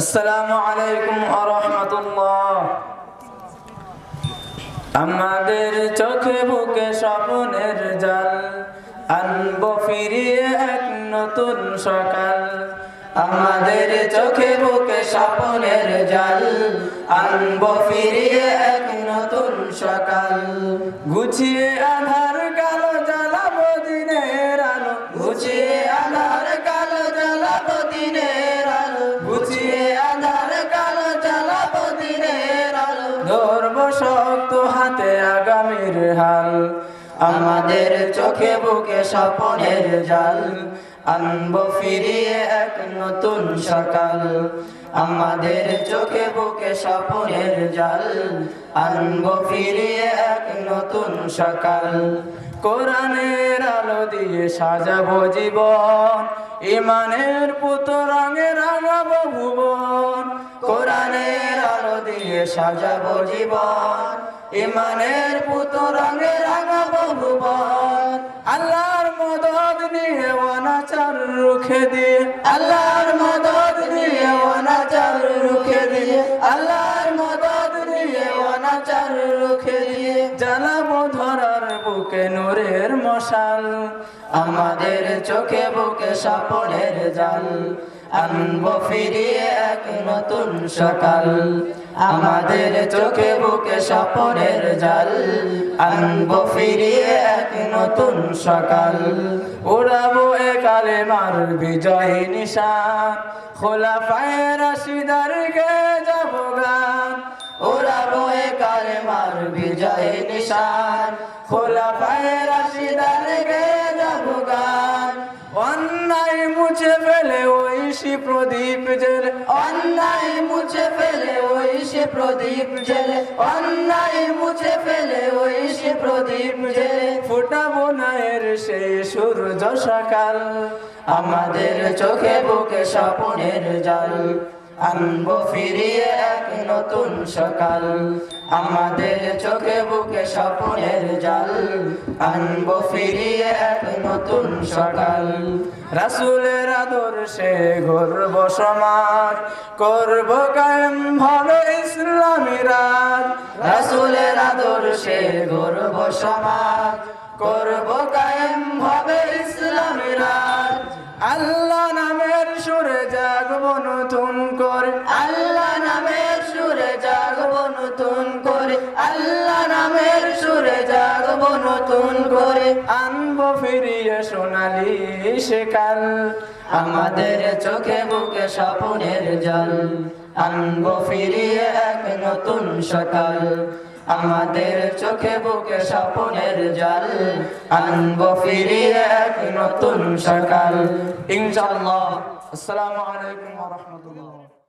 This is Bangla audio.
আসসালামু আলাইকুম আরহামতুল্লাহ আমাদের চোখে বুকে স্বপ্নের জাল, আনব ফিরিয়ে এক নতুন সকাল। আমাদের চোখে বুকে স্বপ্নের জাল, আনব ফিরিয়ে এক নতুন সকাল। গুছিয়ে আধার আগামীর হাল। আমাদের চোখে বুকে স্বপ্নের জাল। আনব ফিরিয়ে এক নতুন সকাল। আমাদের চোখে বুকে স্বপ্নের জাল। আনব ফিরিয়ে এক নতুন সকাল। কোরআনের আলো দিয়ে সাজাবো জীবন। ইমানের পুত রঙে রাঙাবো ভুবন। কোরআনের আলো দিয়ে সাজাবো জীবন। ইমানের পুত রঙে রাঙাবো ভুবন আল্লাহর মদদ নিয়ে অনাচার রুখে দিয়ে। আল্লাহর মদদ নিয়ে অনাচার রুখে দিয়ে। আল্লাহর মদদ নিয়ে অনাচার রুখে দিয়ে। জ্বালাবো ধরার বুকে নূরের মশাল। আমাদের চোখে বুকে সাপড়ের জাল। আনব ফিরিয়ে এক নতুন সকাল। আমাদের চোখে বুকে সাপড়ের জাল। আনব ফিরিয়ে এক নতুন সকাল। উড়াবো একালে মার বিজয় নিশান। খোলা পায়ে রাশিদার গে যাব গান। উড়াবো একালে মার বিজয় নিশান। খোলা পায়ে রাশিদার গে যাব গান। অন্যায় মুছে ফেলে সে প্রদীপ জেলে। অন্যায় মুছে ফেলে সে প্রদীপ জেলে অন্যায় মুছে ফেলে ওই সে প্রদীপ জেলে ফুটাবো নায়ের সেই সূর্য সকাল, আমাদের চোখে বুকে স্বপ্নের জল। আনব ফিরিয়ে এক নতুন সকাল, আমাদের চোখে স্বপ্নের জাল। আনব ফিরিয়ে এক নতুন সকাল। রাসুলের আদর্শে গর্ব সমাজ। করব কায়েম ভালো ইসলামী রাজ। রাসুলের আদর্শে গর্ব সমাজ। করব কায়েম ভাবে ইসলামী রাজ। আল্লাহ নামের সুরে জাগবো নতুন করে। আল্লাহ নামের সুরে জাগবো নতুন করে। আল্লাহ নামের নতুন করে আনব ফিরিয়ে সোনালি সেকাল আমাদের চোখে বুকে স্বপ্নের জল। আনব ফিরিয়ে এক নতুন সকাল। আমাদের চোখে বুকে স্বপ্নের জল। আনব ফিরিয়ে এক নতুন সকাল। ইনশাআল্লাহ। আসসালামু আলাইকুম ওয়া রাহমাতুল্লাহ।